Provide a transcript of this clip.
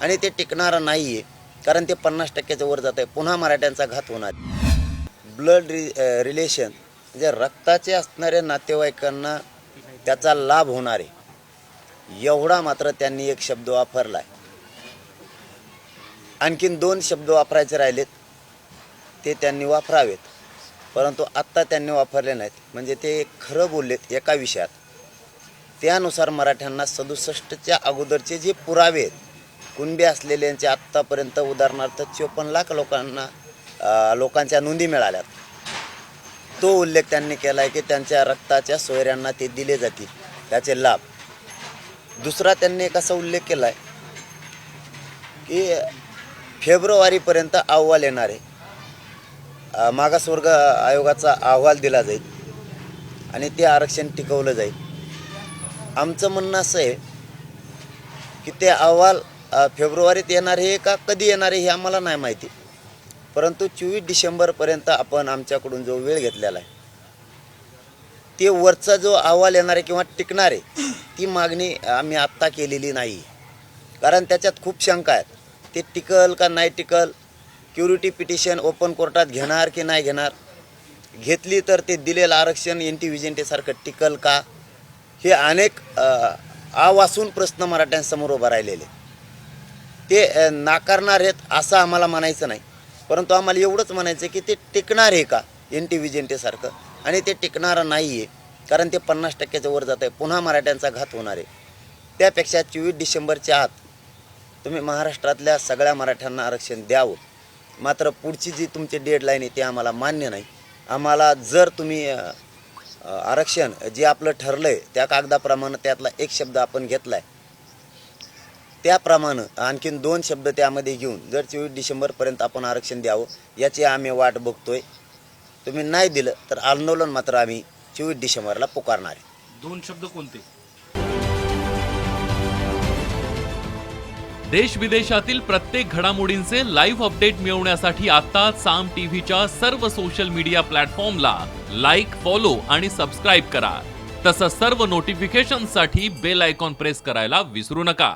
आणि ते टिकणारं नाही आहे कारण ते पन्नास टक्क्याच्या वर जात आहे पुन्हा मराठ्यांचा घात होणार. ब्लड रि रिलेशन म्हणजे रक्ताचे असणाऱ्या नातेवाईकांना त्याचा लाभ होणार आहे. एवढा मात्र त्यांनी एक शब्द वापरला आहे आणखीन दोन शब्द वापरायचे राहिलेत. ते त्यांनी वापरावेत. परंतु आत्ता त्यांनी वापरले नाहीत. म्हणजे ते खरं बोललेत एका विषयात. त्यानुसार मराठ्यांना सदुसष्टच्या अगोदरचे जे पुरावे आहेत कुणबी असलेल्यांचे आत्तापर्यंत उदाहरणार्थ चोपन्न लाख लोकांना लोकांच्या नोंदी मिळाल्यात. तो उल्लेख त्यांनी केला आहे की त्यांच्या रक्ताच्या सोयऱ्यांना ते दिले जातील त्याचे लाभ. दुसरा त्यांनी एक असा उल्लेख केला आहे की फेब्रुवारीपर्यंत अहवाल येणार आहे. मागासवर्ग आयोगाचा अहवाल दिला जाईल आणि ते आरक्षण टिकवलं जाईल. आमचं म्हणणं असं आहे की ते अहवाल फेब्रुवारीत येणार आहे का कधी येणार आहे हे आम्हाला नाही माहिती. परंतु चोवीस डिसेंबरपर्यंत आपण आमच्याकडून जो वेळ घेतलेला आहे ते वरचा जो अहवाल येणार आहे किंवा टिकणार आहे ती मागणी आम्ही आत्ता केलेली नाही. कारण त्याच्यात खूप शंका आहेत. ते टिकल का नाही टिकल क्युरिटी पिटिशन ओपन कोर्टात घेणार की नाही घेणार घेतली तर ते दिलेलं आरक्षण एन टी विजेंटेसारखं टिकल का हे अनेक आवासून प्रश्न मराठ्यांसमोर उभं राहिलेले ते नाकारणार आहेत असं आम्हाला म्हणायचं नाही. परंतु आम्हाला एवढंच म्हणायचं की ते टिकणार आहे का एन टी विजेंटेसारखं आणि ते टिकणारं नाही आहे कारण ते पन्नास टक्क्याच्या वर जात आहे पुन्हा मराठ्यांचा घात होणार आहे. त्यापेक्षा चोवीस डिसेंबरच्या आत तुम्ही महाराष्ट्रातल्या सगळ्या मराठ्यांना आरक्षण द्यावं. मात्र पुढची जी तुमची डेडलाईन आहे ती आम्हाला मान्य नाही. आम्हाला जर तुम्ही आरक्षण जे आपलं ठरलं आहे त्या कागदाप्रमाणे त्यातला एक शब्द आपण घेतला आहे त्याप्रमाणे आणखीन दोन शब्द त्यामध्ये घेऊन जर चोवीस डिसेंबरपर्यंत आपण आरक्षण द्यावं याची आम्ही वाट बघतोय. तुम्ही नाही दिलं तर आंदोलन मात्र आम्ही चोवीस डिसेंबरला पुकारणार आहे. दोन शब्द कोणते? देश विदेशातील प्रत्येक घडामोडींचे लाईव्ह अपडेट मिळवण्यासाठी आता साम टीव्हीच्या सर्व सोशल मीडिया प्लॅटफॉर्मला लाईक फॉलो आणि सबस्क्राईब करा. तसंच सर्व नोटिफिकेशनसाठी बेल आयकॉन प्रेस करायला विसरू नका.